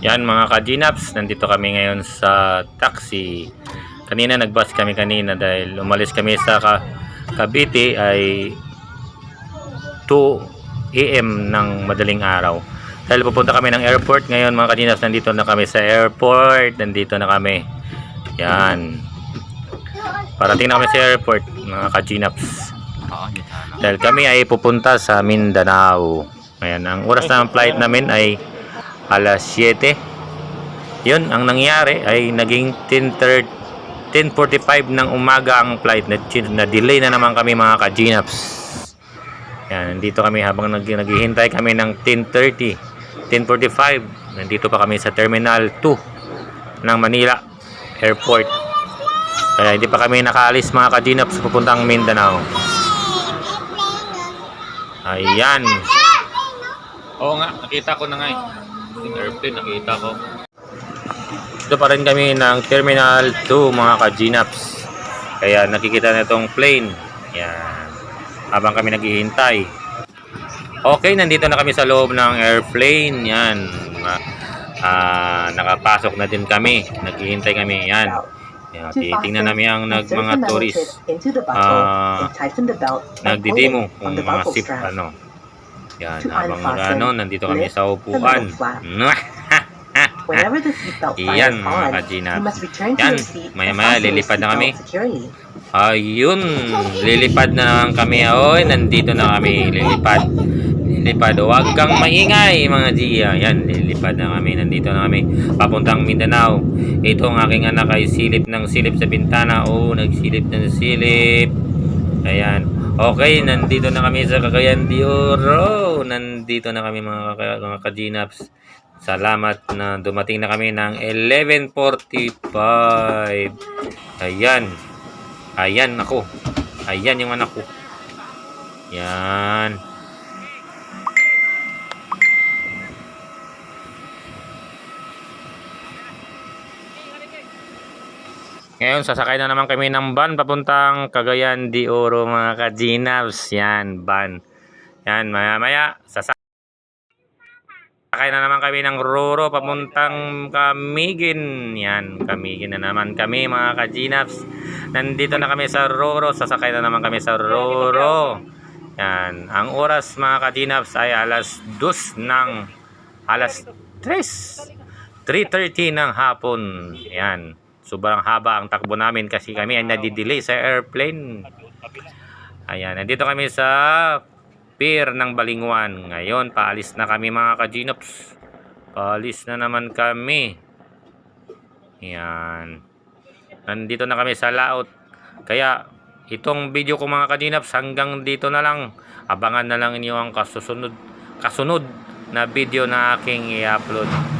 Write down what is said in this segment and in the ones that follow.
Yan mga ka-Gnaps, nandito kami ngayon sa taxi. Kanina nag-bus kami kanina dahil umalis kami sa Cavite ay 2 AM ng madaling araw. Dahil pupunta kami ng airport ngayon mga ka-Gnaps, nandito na kami sa airport. Nandito na kami. Yan. Parating na kami sa airport mga ka-Gnaps. Dahil kami ay pupunta sa Mindanao. Ayan, ang oras ng flight namin ay alas 7. Yun, ang nangyari ay naging 10.30 10.45 ng umaga ang flight na, na naman kami mga ka-Gnaps. Yan, nandito kami habang nag, naghihintay kami ng 10.30 10.45 nandito pa kami sa Terminal 2 ng Manila Airport. Kaya hindi pa kami nakaalis mga ka-Gnaps papuntang Mindanao. Ayan. Oo nga, nakita ko na nga eh. Yung airplane, nakita ko. Dito pa rin kami ng Terminal 2 mga ka-Gnaps. Kaya nakikita na itong plane. Yan. Habang kami naghihintay. Okay, nandito na kami sa loob ng airplane. Yan. Ma- ah, nakapasok na din kami. Naghihintay kami. Yan. Yan. Titingnan namin ang nag, mga tourist. ah, nagdidemo kung mga sip ano. Yan, habang unfasten, ano, nandito kami sa upuan. Iyan, mga to Yan, maya maya lilipad na kami. Ayun, lilipad na kami. Oy, nandito na kami. Lilipad. Lilipad. Huwag kang maingay, mga Gia. Yan, lilipad na kami. Nandito na kami. Papuntang Mindanao. Ito ang aking anak ay silip ng silip sa bintana. Oh, nagsilip ng silip. Ayan. Okay, nandito na kami sa Cagayan de Oro. Nandito na kami mga, mga ka-Gnaps. Salamat na dumating na kami ng 11.45. Ayan. Ayan ako. Ayan yung anak ko. Yan. Ngayon, sasakay na naman kami ng van papuntang Cagayan de Oro mga ka-Ginavs. Yan, van. Yan, maya maya, sasakay na naman kami ng Roro papuntang Camigin. Yan, Camigin na naman kami mga ka-Ginavs. Nandito na kami sa Roro, sasakay na naman kami sa Roro. Yan, ang oras mga ka-Ginavs ay alas 2 ng alas 3. 3.30 ng hapon. Yan. Sobrang haba ang takbo namin kasi kami ay nadidelay sa airplane. Ayan, nandito kami sa pier ng Balingwan. Ngayon, paalis na kami mga ka-Ginops. Paalis na naman kami. Yan. Nandito na kami sa laot. Kaya, itong video ko mga ka-Ginops hanggang dito na lang. Abangan na lang inyo ang kasusunod, kasunod na video na aking i-upload.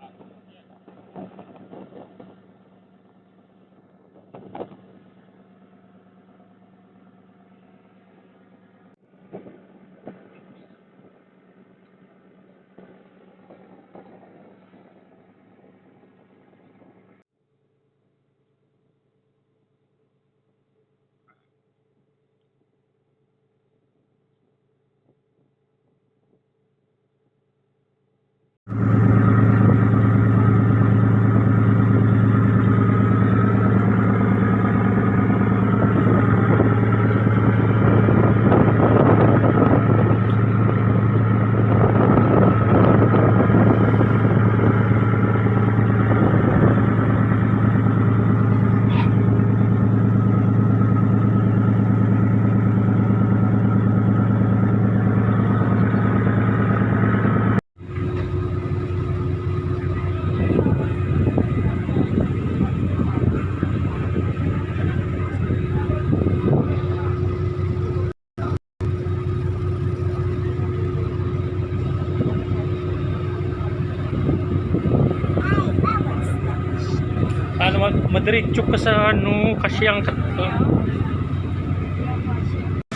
madiretso ka sa ano, kasyang kat...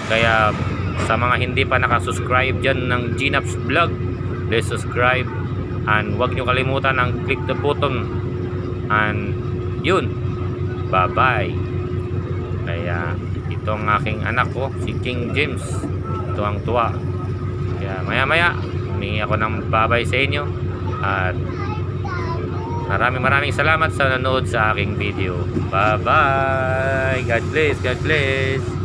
Kaya sa mga hindi pa nakasubscribe dyan ng Gnaps Vlog, please subscribe and huwag nyo kalimutan ang click the button and yun, bye bye. Kaya ito ang aking anak ko, si King James. Ito ang tuwa. Kaya maya maya, humingi ako ng babay sa inyo at maraming maraming salamat sa nanood sa aking video. Bye bye! God bless, God bless!